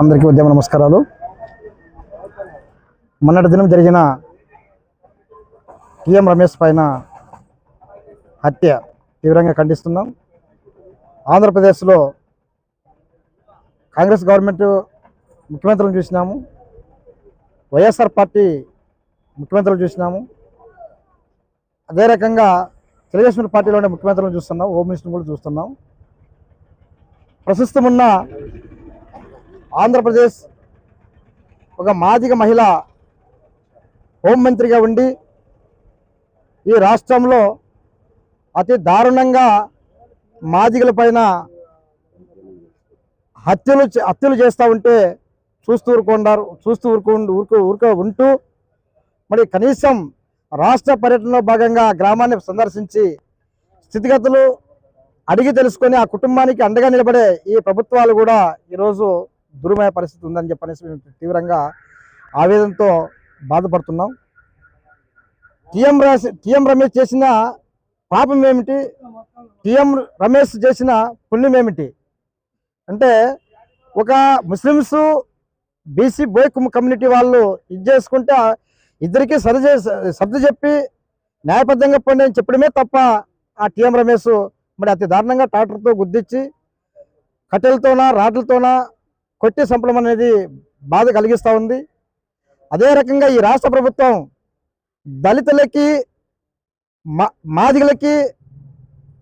అందరికీ ఉద్యమ నమస్కారాలు. మొన్నటి దినం జరిగిన టీఎం రమేష్ పైన హత్య తీవ్రంగా ఖండిస్తున్నాం. ఆంధ్రప్రదేశ్లో కాంగ్రెస్ గవర్నమెంట్ ముఖ్యమంత్రులను చూసినాము. వైఎస్ఆర్ పార్టీ ముఖ్యమంత్రులు చూసినాము. అదే రకంగా తెలుగుదేశం పార్టీలోనే ముఖ్యమంత్రులను చూస్తున్నాం హోమ్ మినిస్టర్ని కూడా చూస్తున్నాం. ప్రస్తుతం ఉన్న ఆంధ్రప్రదేశ్ ఒక మాదిగ మహిళ హోంమంత్రిగా ఉండి ఈ రాష్ట్రంలో అతి దారుణంగా మాదిగల పైన హత్యలు హత్యలు చేస్తూ ఉంటే చూస్తూ ఊరుకున్నారు చూస్తూ ఊరుకు ఊరుకు ఊరుకు ఉంటూ మరి కనీసం రాష్ట్ర పర్యటనలో భాగంగా గ్రామాన్ని సందర్శించి స్థితిగతులు అడిగి తెలుసుకొని ఆ కుటుంబానికి అండగా నిలబడే ఈ ప్రభుత్వాలు కూడా ఈరోజు దుర్మయ పరిస్థితి ఉందని చెప్పనేసి మేము తీవ్రంగా ఆవేదనతో బాధపడుతున్నాం. టీఎం రాసి టీఎం రమేష్ చేసిన పాపం ఏమిటి? టిఎం రమేష్ చేసిన పుణ్యం ఏమిటి? అంటే ఒక ముస్లిమ్స్ బీసీ బోయ్ కమ్యూనిటీ వాళ్ళు ఇది చేసుకుంటే ఇద్దరికి సరి సర్ది చెప్పి న్యాయబద్ధంగా పండి అని చెప్పడమే తప్ప ఆ టీఎం రమేష్ మరి అతి దారుణంగా ట్రాక్టర్తో గుద్దిచ్చి కట్టెలతోనా రాడ్లతోనా కొట్టి చంపడం అనేది బాధ కలిగిస్తూ ఉంది. అదే రకంగా ఈ రాష్ట్ర ప్రభుత్వం దళితులకి మా మాదిగలకి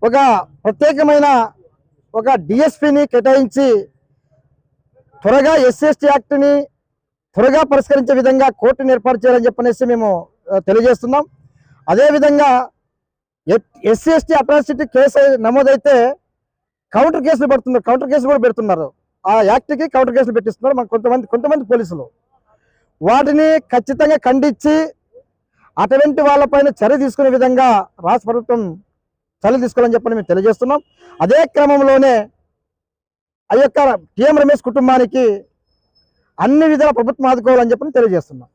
ఒక ప్రత్యేకమైన ఒక డిఎస్పిని కేటాయించి త్వరగా ఎస్సీ ఎస్టీ యాక్ట్ని త్వరగా పరిష్కరించే విధంగా కోర్టును ఏర్పాటు చేయాలని చెప్పనేసి మేము తెలియజేస్తున్నాం. అదేవిధంగా ఎస్సీ ఎస్టీ అట్రాసిటీ కేసు నమోదైతే కౌంటర్ కేసులు పెడుతున్నారు కౌంటర్ కేసులు కూడా పెడుతున్నారు. ఆ యాక్ట్కి కౌంటర్ కేసులు పెట్టిస్తున్నారు మన కొంతమంది కొంతమంది పోలీసులు. వాటిని ఖచ్చితంగా ఖండించి అటువంటి వాళ్ళపైన చర్య తీసుకునే విధంగా రాష్ట్ర ప్రభుత్వం చర్య తీసుకోవాలని చెప్పని మేము తెలియజేస్తున్నాం. అదే క్రమంలోనే ఆ యొక్క టిఎం రమేష్ కుటుంబానికి అన్ని విధాల ప్రభుత్వం ఆదుకోవాలని చెప్పని తెలియజేస్తున్నాం.